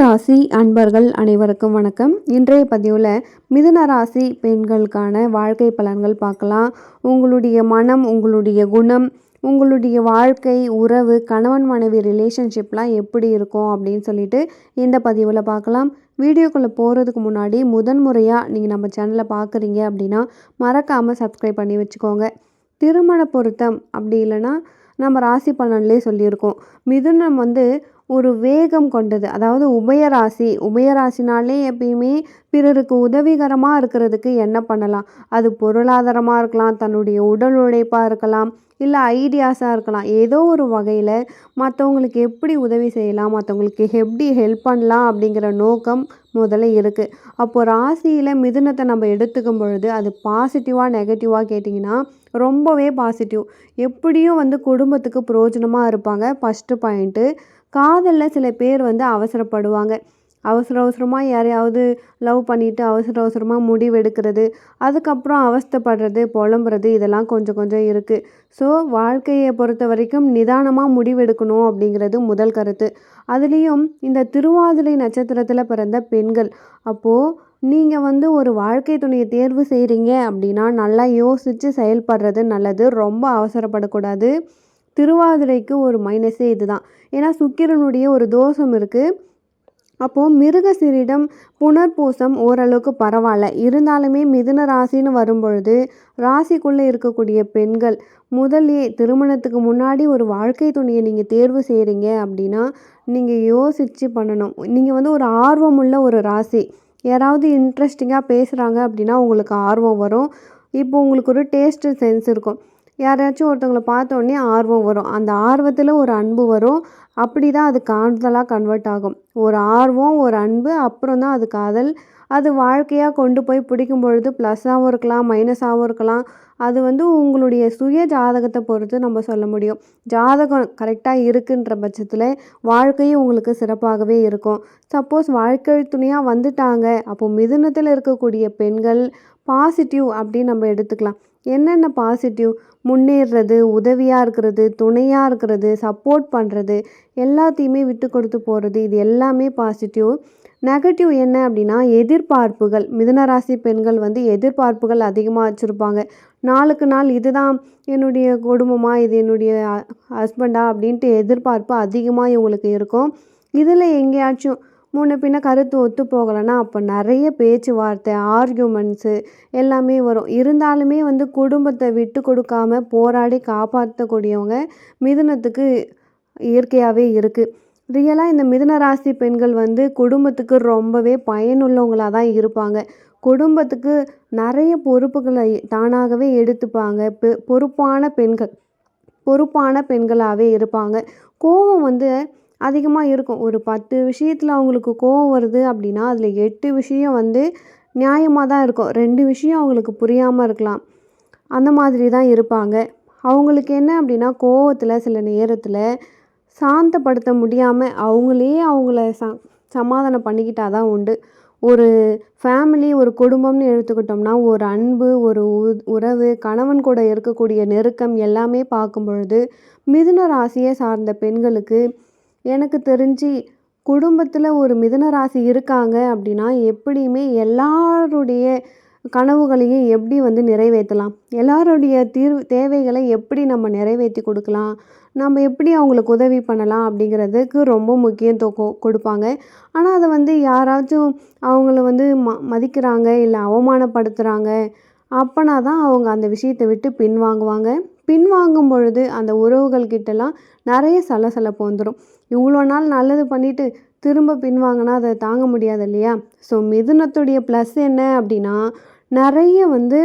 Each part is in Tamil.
ராசி அன்பர்கள் அனைவருக்கும் வணக்கம். இன்றைய பதிவில் மிதுன ராசி பெண்களுக்கான வாழ்க்கை பலன்கள் பார்க்கலாம். உங்களுடைய மனம் உங்களுடைய குணம் உங்களுடைய வாழ்க்கை உறவு கணவன் மனைவி ரிலேஷன்ஷிப்லாம் எப்படி இருக்கும் அப்படின்னு சொல்லிட்டு இந்த பதிவில் பார்க்கலாம். வீடியோக்குள்ளே போகிறதுக்கு முன்னாடி முதன் முறையாக நீங்கள் நம்ம சேனலை பார்க்குறீங்க அப்படின்னா மறக்காமல் சப்ஸ்கிரைப் பண்ணி வச்சுக்கோங்க. திருமண பொருத்தம் அப்படி இல்லைன்னா நம்ம ராசி பலன்லேயே சொல்லியிருக்கோம். மிதுனம் வந்து ஒரு வேகம் கொண்டது. அதாவது உபயராசி உபயராசினாலே எப்பயுமே பிறருக்கு உதவிகரமாக இருக்கிறதுக்கு என்ன பண்ணலாம்? அது பொருளாதாரமாக இருக்கலாம் தன்னுடைய உடல் உழைப்பாக இருக்கலாம் இல்லை ஐடியாஸாக இருக்கலாம். ஏதோ ஒரு வகையில் மற்றவங்களுக்கு எப்படி உதவி செய்யலாம் மற்றவங்களுக்கு எப்படி ஹெல்ப் பண்ணலாம் அப்படிங்கிற நோக்கம் முதல்ல இருக்குது அப்போது ராசியில் மிதுனத்தை நம்ம எடுத்துக்கும் பொழுது அது பாசிட்டிவாக நெகட்டிவாக கேட்டிங்கன்னா ரொம்பவே பாசிட்டிவ் எப்படியும் வந்து குடும்பத்துக்கு பிரயோஜனமாக இருப்பாங்க. ஃபஸ்ட்டு பாயிண்ட்டு காதலில் சில பேர் வந்து அவசரப்படுவாங்க. அவசர அவசரமாக யாரையாவது லவ் பண்ணிவிட்டு அவசர அவசரமாக முடிவெடுக்கிறது அதுக்கப்புறம் அவஸ்தைப்படுறது புலம்புறது இதெல்லாம் கொஞ்சம் கொஞ்சம் இருக்குது ஸோ வாழ்க்கையை பொறுத்த வரைக்கும் நிதானமாக முடிவெடுக்கணும் அப்படிங்கிறது முதல் கருத்து. அதுலேயும் இந்த திருவாதிரை நட்சத்திரத்தில் பிறந்த பெண்கள். அப்போது நீங்கள் வந்து ஒரு வாழ்க்கை துணையை தேர்வு செய்கிறீங்க அப்படின்னா நல்லா யோசித்து செயல்படுறது நல்லது. ரொம்ப அவசரப்படக்கூடாது. திருவாதிரைக்கு ஒரு மைனஸே இதுதான். ஏன்னா சுக்கிரனுடைய ஒரு தோஷம் இருக்குது அப்போது மிருகசிரிடம் புனர்பூசம் ஓரளவுக்கு பரவாயில்ல. இருந்தாலுமே மிதுன ராசின்னு வரும்பொழுது ராசிக்குள்ளே இருக்கக்கூடிய பெண்கள் முதலே திருமணத்துக்கு முன்னாடி ஒரு வாழ்க்கை துணையை நீங்கள் தேர்வு செய்கிறீங்க அப்படின்னா நீங்கள் யோசித்து பண்ணணும். நீங்கள் வந்து ஒரு ஆர்வமுள்ள ஒரு ராசி. யாராவது இன்ட்ரெஸ்டிங்காக பேசுகிறாங்க அப்படின்னா உங்களுக்கு ஆர்வம் வரும். இப்போ உங்களுக்கு ஒரு டேஸ்ட்டு சென்ஸ் இருக்கும். யாரையாச்சும் ஒருத்தவங்களை பார்த்தோன்னே ஆர்வம் வரும். அந்த ஆர்வத்தில் ஒரு அன்பு வரும். அப்படி தான் அது காதலாக கன்வெர்ட் ஆகும். ஒரு ஆர்வம் ஒரு அன்பு அப்புறம் தான் அது காதல் அது வாழ்க்கையாக கொண்டு போய் பிடிக்கும் பொழுது ப்ளஸ்ஸாகவும் இருக்கலாம் மைனஸாகவும் இருக்கலாம். அது வந்து உங்களுடைய சுய ஜாதகத்தை பொறுத்து நம்ம சொல்ல முடியும். ஜாதகம் கரெக்டாக இருக்குன்ற பட்சத்தில் வாழ்க்கையும் உங்களுக்கு சிறப்பாகவே இருக்கும். சப்போஸ் வாழ்க்கை துணையாக வந்துட்டாங்க அப்போது மிதுனத்தில் இருக்கக்கூடிய பெண்கள் பாசிட்டிவ் அப்படின்னு நம்ம எடுத்துக்கலாம். என்னென்ன பாசிட்டிவ் முன்னேறுறது உதவியாக இருக்கிறது துணையாக இருக்கிறது சப்போர்ட் பண்ணுறது எல்லாத்தையுமே விட்டு கொடுத்து போகிறது இது எல்லாமே பாசிட்டிவ் நெகட்டிவ் என்ன அப்படின்னா எதிர்பார்ப்புகள். மிதுனராசி பெண்கள் வந்து எதிர்பார்ப்புகள் அதிகமாக வச்சுருப்பாங்க. நாளுக்கு நாள் இதுதான் என்னுடைய குடும்பமாக இது என்னுடைய ஹஸ்பண்டா அப்படின்ட்டு எதிர்பார்ப்பு அதிகமாக இவங்களுக்கு இருக்கும். இதில் எங்கேயாச்சும் முன்ன பின்ன கருத்து ஒத்து போகலைன்னா அப்போ நிறைய பேச்சுவார்த்தை ஆர்கியூமெண்ட்ஸு எல்லாமே வரும். இருந்தாலுமே வந்து குடும்பத்தை விட்டு கொடுக்காம போராடி காப்பாற்றக்கூடியவங்க மிதுனத்துக்கு இயற்கையாகவே இருக்குது ரியலாக இந்த மிதுன ராசி பெண்கள் வந்து குடும்பத்துக்கு ரொம்பவே பயனுள்ளவங்களாக தான் இருப்பாங்க. குடும்பத்துக்கு நிறைய பொறுப்புகளை தானாகவே எடுத்துப்பாங்க. பெ பொறுப்பான பெண்கள் பொறுப்பான பெண்களாகவே இருப்பாங்க. கோபம் வந்து அதிகமாக இருக்கும். ஒரு பத்து விஷயத்தில் அவங்களுக்கு கோவம் வருது அப்படின்னா அதில் எட்டு விஷயம் வந்து நியாயமாக தான் இருக்கும். ரெண்டு விஷயம் அவங்களுக்கு புரியாமல் இருக்கலாம். அந்த மாதிரி தான் இருப்பாங்க. அவங்களுக்கு என்ன அப்படின்னா கோவத்தில் சில நேரத்தில் சாந்தப்படுத்த முடியாமல் அவங்களே அவங்கள ச சமாதானம் பண்ணிக்கிட்டால் தான் உண்டு. ஒரு ஃபேமிலி ஒரு குடும்பம்னு எடுத்துக்கிட்டோம்னா ஒரு அன்பு ஒரு உறவு கணவன் கூட இருக்கக்கூடிய நெருக்கம் எல்லாமே பார்க்கும் பொழுது மிதுன ராசியை சார்ந்த பெண்களுக்கு எனக்கு தெரிஞ்சு குடும்பத்தில் ஒரு மிதுன ராசி இருக்காங்க அப்படின்னா எப்படியுமே எல்லாருடைய கனவுகளையும் எப்படி வந்து நிறைவேற்றலாம்? எல்லாருடைய தீர்வு தேவைகளை எப்படி நம்ம நிறைவேற்றி கொடுக்கலாம்? நம்ம எப்படி அவங்களுக்கு உதவி பண்ணலாம் அப்படிங்கிறதுக்கு ரொம்ப முக்கியத்துவம் கொடுப்பாங்க. ஆனால் அதை வந்து யாராச்சும் அவங்கள வந்து ம மதிக்கிறாங்க இல்லை அவமானப்படுத்துகிறாங்க அப்போனா தான் அவங்க அந்த விஷயத்தை விட்டு பின்வாங்குவாங்க. பின்வாங்கும் பொழுது அந்த உறவுகள் கிட்டலாம் நிறைய சலசலப்பு வந்துடும் இவ்வளோ நாள் நல்லது பண்ணிவிட்டு திரும்ப பின்வாங்கினா அதை தாங்க முடியாது இல்லையா? ஸோ மிதுனத்துடைய ப்ளஸ் என்ன அப்படின்னா நிறைய வந்து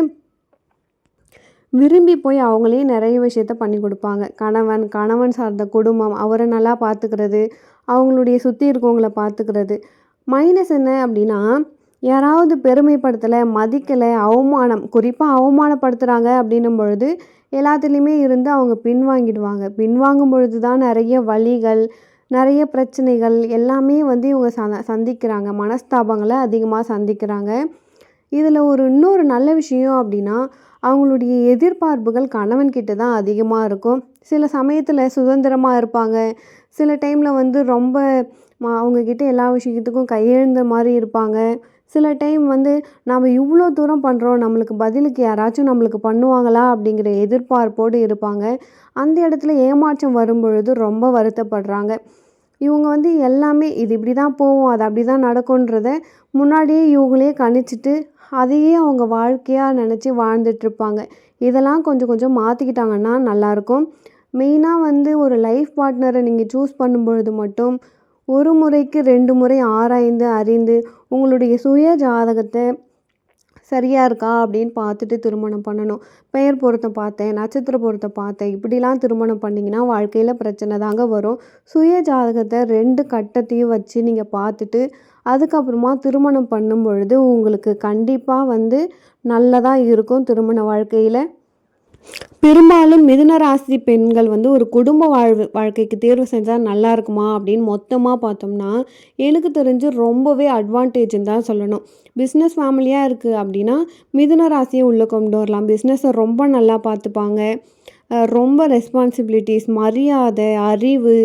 விரும்பி போய் அவங்களே நிறைய விஷயத்த பண்ணி கொடுப்பாங்க. கணவன் கணவன் சார்ந்த குடும்பம் அவரை நல்லா பார்த்துக்கிறது அவங்களுடைய சுற்றி இருக்கவங்கள பார்த்துக்கிறது. மைனஸ் என்ன அப்படின்னா யாராவது பெருமைப்படுத்தலை மதிக்கலை அவமானம் குறிப்பாக அவமானப்படுத்துகிறாங்க அப்படின்னும் பொழுது எல்லாத்துலேயுமே இருந்து அவங்க பின்வாங்கிடுவாங்க. பின்வாங்கும் பொழுது தான் நிறைய வழிகள் நிறைய பிரச்சனைகள் எல்லாமே வந்து இவங்க ச சந்திக்கிறாங்க. மனஸ்தாபங்களை அதிகமாக சந்திக்கிறாங்க. இதில் ஒரு இன்னொரு நல்ல விஷயம் அப்படின்னா அவங்களுடைய எதிர்பார்ப்புகள் கணவன்கிட்ட தான் அதிகமாக இருக்கும். சில சமயத்தில் சுதந்திரமாக இருப்பாங்க. சில டைமில் வந்து ரொம்ப அவங்கக்கிட்ட எல்லா விஷயத்துக்கும் கையெழுந்த மாதிரி இருப்பாங்க. சில டைம் வந்து நம்ம இவ்வளோ தூரம் பண்ணுறோம் நம்மளுக்கு பதிலுக்கு யாராச்சும் நம்மளுக்கு பண்ணுவாங்களா? அப்படிங்கிற எதிர்பார்ப்போடு இருப்பாங்க. அந்த இடத்துல ஏமாற்றம் வரும்பொழுது ரொம்ப வருத்தப்படுறாங்க. இவங்க வந்து எல்லாமே இது இப்படி தான் போகும் அது அப்படி தான் நடக்குன்றத முன்னாடியே இவங்களே கணிச்சிட்டு அதையே அவங்க வாழ்க்கையாக நினச்சி வாழ்ந்துட்டுருப்பாங்க. இதெல்லாம் கொஞ்சம் கொஞ்சம் மாற்றிக்கிட்டாங்கன்னா நல்லாயிருக்கும். மெயினாக வந்து ஒரு லைஃப் பார்ட்னரை நீங்கள் சூஸ் பண்ணும் பொழுது மட்டும் ஒரு முறைக்கு ரெண்டு முறை ஆராய்ந்து அறிந்து உங்களுடைய சுய ஜாதகத்தை சரியாக இருக்கா அப்படின்னு பார்த்துட்டு திருமணம் பண்ணணும். பெயர் பொருத்தம் பார்த்தேன் நட்சத்திர பொருத்தம் பார்த்தேன். இப்படிலாம் திருமணம் பண்ணிங்கன்னா வாழ்க்கையில் பிரச்சனை தாங்க வரும். சுய ஜாதகத்தை ரெண்டு கட்டத்தையும் வச்சு நீங்கள் பார்த்துட்டு அதுக்கப்புறமா திருமணம் பண்ணும் பொழுது உங்களுக்கு கண்டிப்பாக வந்து நல்லதாக இருக்கும் திருமண வாழ்க்கையில். பெரும்பாலும் மிதுன ராசி பெண்கள் வந்து ஒரு குடும்ப வாழ்வு வாழ்க்கைக்கு தேர்வு செஞ்சால் நல்லா இருக்குமா அப்படின்னு மொத்தமாக பார்த்தோம்னா எனக்கு தெரிஞ்சு ரொம்பவே அட்வான்டேஜ்னு தான் சொல்லணும். பிஸ்னஸ் ஃபேமிலியாக இருக்குது அப்படின்னா மிதுன ராசியை உள்ளே கொண்டு வரலாம். பிஸ்னஸை ரொம்ப நல்லா பார்த்துப்பாங்க. ரொம்ப ரெஸ்பான்சிபிலிட்டிஸ் மரியாதை அறிவு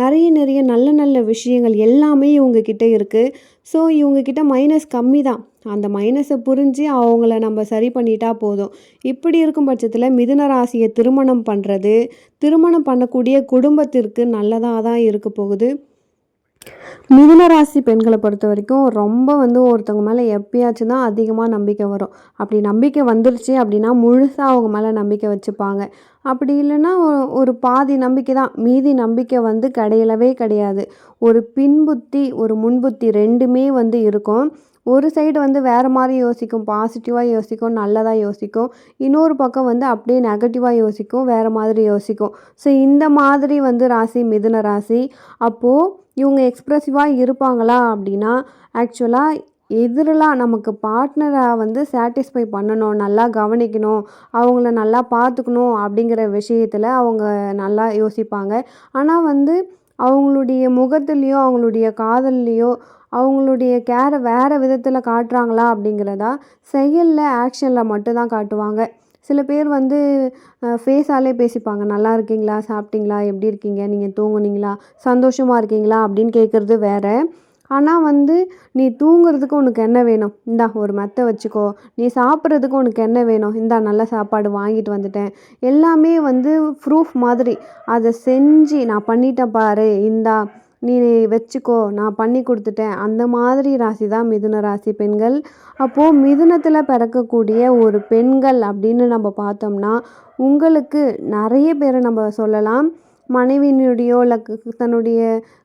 நிறைய நிறைய நல்ல நல்ல விஷயங்கள் எல்லாமே இவங்கக்கிட்ட இருக்குது ஸோ இவங்கக்கிட்ட மைனஸ் கம்மி தான். அந்த மைனஸை புரிஞ்சு அவங்கள நம்ம சரி பண்ணிட்டா போதும். இப்படி இருக்கும் பட்சத்தில் மிதுன ராசியை திருமணம் பண்ணுறது திருமணம் பண்ணக்கூடிய குடும்பத்திற்கு நல்லதாக தான் இருக்க போகுது. மிதுன ராசி பெண்களை பொறுத்த வரைக்கும் ரொம்ப வந்து ஒருத்தவங்க மேலே எப்பயாச்சும் தான் அதிகமாக நம்பிக்கை வரும். அப்படி நம்பிக்கை வந்துருச்சு அப்படின்னா முழுசாக அவங்க மேலே நம்பிக்கை வச்சுப்பாங்க. அப்படி இல்லைன்னா ஒரு பாதி நம்பிக்கை தான். மீதி நம்பிக்கை வந்து கிடையலவே கிடையாது. ஒரு பின்புத்தி ஒரு முன்புத்தி ரெண்டுமே வந்து இருக்கும். ஒரு சைடு வந்து வேறு மாதிரி யோசிக்கும் பாசிட்டிவாக யோசிக்கும் நல்லதாக யோசிக்கும். இன்னொரு பக்கம் வந்து அப்படியே நெகட்டிவாக யோசிக்கும் வேறு மாதிரி யோசிக்கும். ஸோ இந்த மாதிரி வந்து ராசி மிதுன ராசி. அப்போது இவங்க எக்ஸ்ப்ரெசிவாக இருப்பாங்களா அப்படின்னா ஆக்சுவலாக எதிரெலாம் நமக்கு பார்ட்னரை வந்து சாட்டிஸ்ஃபை பண்ணணும் நல்லா கவனிக்கணும் அவங்கள நல்லா பார்த்துக்கணும் அப்படிங்கிற விஷயத்தில் அவங்க நல்லா யோசிப்பாங்க. ஆனால் வந்து அவங்களுடைய முகத்துலேயோ அவங்களுடைய காதல்லையோ அவங்களுடைய கேரை வேறு விதத்தில் காட்டுறாங்களா அப்படிங்கிறதா செயலில் ஆக்ஷனில் மட்டும்தான் காட்டுவாங்க. சில பேர் வந்து ஃபேஸாலே பேசிப்பாங்க. நல்லா இருக்கீங்களா? சாப்பிட்டீங்களா? எப்படி இருக்கீங்க? நீங்கள் தூங்குனீங்களா? சந்தோஷமாக இருக்கீங்களா? அப்படின்னு கேட்குறது வேறு. ஆனால் வந்து நீ தூங்குறதுக்கு உனக்கு என்ன வேணும்? இந்தா ஒரு மெத்தை வச்சுக்கோ. நீ சாப்பிட்றதுக்கு உனக்கு என்ன வேணும்? இந்தா நல்ல சாப்பாடு வாங்கிட்டு வந்துட்டேன். எல்லாமே வந்து ப்ரூஃப் மாதிரி. அதை செஞ்சு நான் பண்ணிட்டேன் பாரு. இந்தா நீ வச்சுக்கோ. நான் பண்ணி கொடுத்துட்டேன். அந்த மாதிரி ராசி தான் மிதுன ராசி பெண்கள். அப்போது மிதுனத்தில் பிறக்கக்கூடிய ஒரு பெண்கள் அப்படின்னு நம்ம பார்த்தோம்னா உங்களுக்கு நிறைய பேரை நம்ம சொல்லலாம். மனைவியினுடையோ இல்லை தன்னுடைய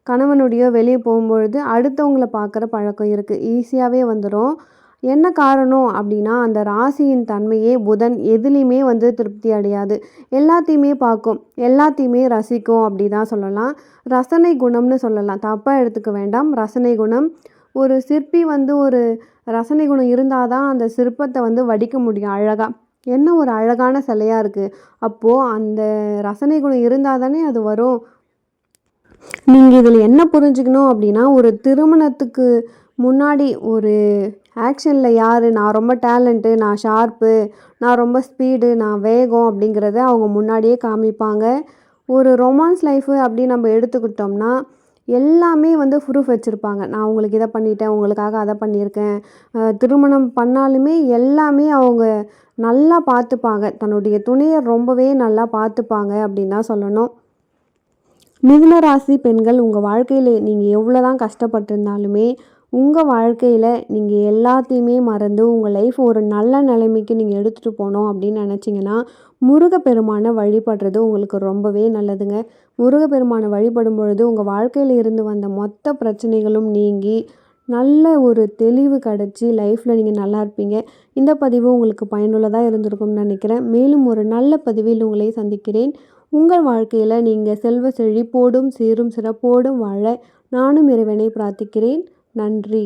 கணவனுடையோ வெளியே போகும்பொழுது அடுத்தவங்கள பார்க்குற பழக்கம் இருக்குது ஈஸியாகவே வந்துடும் என்ன காரணம் அப்படின்னா அந்த ராசியின் தன்மையே புதன் எதுலேயுமே வந்து திருப்தி அடையாது. எல்லாத்தையுமே பார்க்கும். எல்லாத்தையுமே ரசிக்கும் அப்படி தான் சொல்லலாம். ரசனை குணம்னு சொல்லலாம். தப்பாக எடுத்துக்க வேண்டாம். ரசனை குணம். ஒரு சிற்பி வந்து ஒரு ரசனை குணம் இருந்தால் தான் அந்த சிற்பத்தை வந்து வடிக்க முடியும் அழகாக என்ன ஒரு அழகான சிலையாக இருக்குது அப்போது அந்த ரசனை குணம் இருந்தால் தானே அது வரும். நீங்கள் இதில் என்ன புரிஞ்சுக்கணும் அப்படின்னா ஒரு திருமணத்துக்கு முன்னாடி ஒரு ஆக்ஷனில் யார்? நான் ரொம்ப டேலண்ட்டு நான் ஷார்ப்பு நான் ரொம்ப ஸ்பீடு நான் வேகம் அப்படிங்கிறத அவங்க முன்னாடியே காமிப்பாங்க. ஒரு ரொமான்ஸ் லைஃபு அப்படின்னு நம்ம எடுத்துக்கிட்டோம்னா எல்லாமே வந்து ப்ரூஃப் வச்சுருப்பாங்க. நான் உங்களுக்கு இதை பண்ணிட்டேன் உங்களுக்காக அதை பண்ணியிருக்கேன். திருமணம் பண்ணாலுமே எல்லாமே அவங்க நல்லா பார்த்துப்பாங்க. தன்னுடைய துணையை ரொம்பவே நல்லா பார்த்துப்பாங்க அப்படின்னு தான் சொல்லணும். மிதுன ராசி பெண்கள் உங்கள் வாழ்க்கையில் நீங்கள் எவ்வளோ தான் கஷ்டப்பட்டிருந்தாலுமே உங்கள் வாழ்க்கையில் நீங்கள் எல்லாத்தையுமே மறந்து உங்கள் லைஃப் ஒரு நல்ல நிலைமைக்கு நீங்கள் எடுத்துகிட்டு போனோம் அப்படின்னு நினச்சிங்கன்னா முருகப்பெருமானை வழிபடுறது உங்களுக்கு ரொம்பவே நல்லதுங்க. முருகப்பெருமானை வழிபடும் பொழுது உங்கள் வாழ்க்கையில் இருந்து வந்த மொத்த பிரச்சனைகளும் நீங்கி நல்ல ஒரு தெளிவு கிடச்சி லைஃப்பில் நீங்கள் நல்லா இருப்பீங்க. இந்த பதிவு உங்களுக்கு பயனுள்ளதாக இருந்திருக்கும்னு நினைக்கிறேன். மேலும் ஒரு நல்ல பதிவில் உங்களை சந்திக்கிறேன். உங்கள் வாழ்க்கையில் நீங்கள் செல்வ செழிப்போடும் சீரும் சிறப்போடும் வாழ நானும் இறைவனை பிரார்த்திக்கிறேன். நன்றி.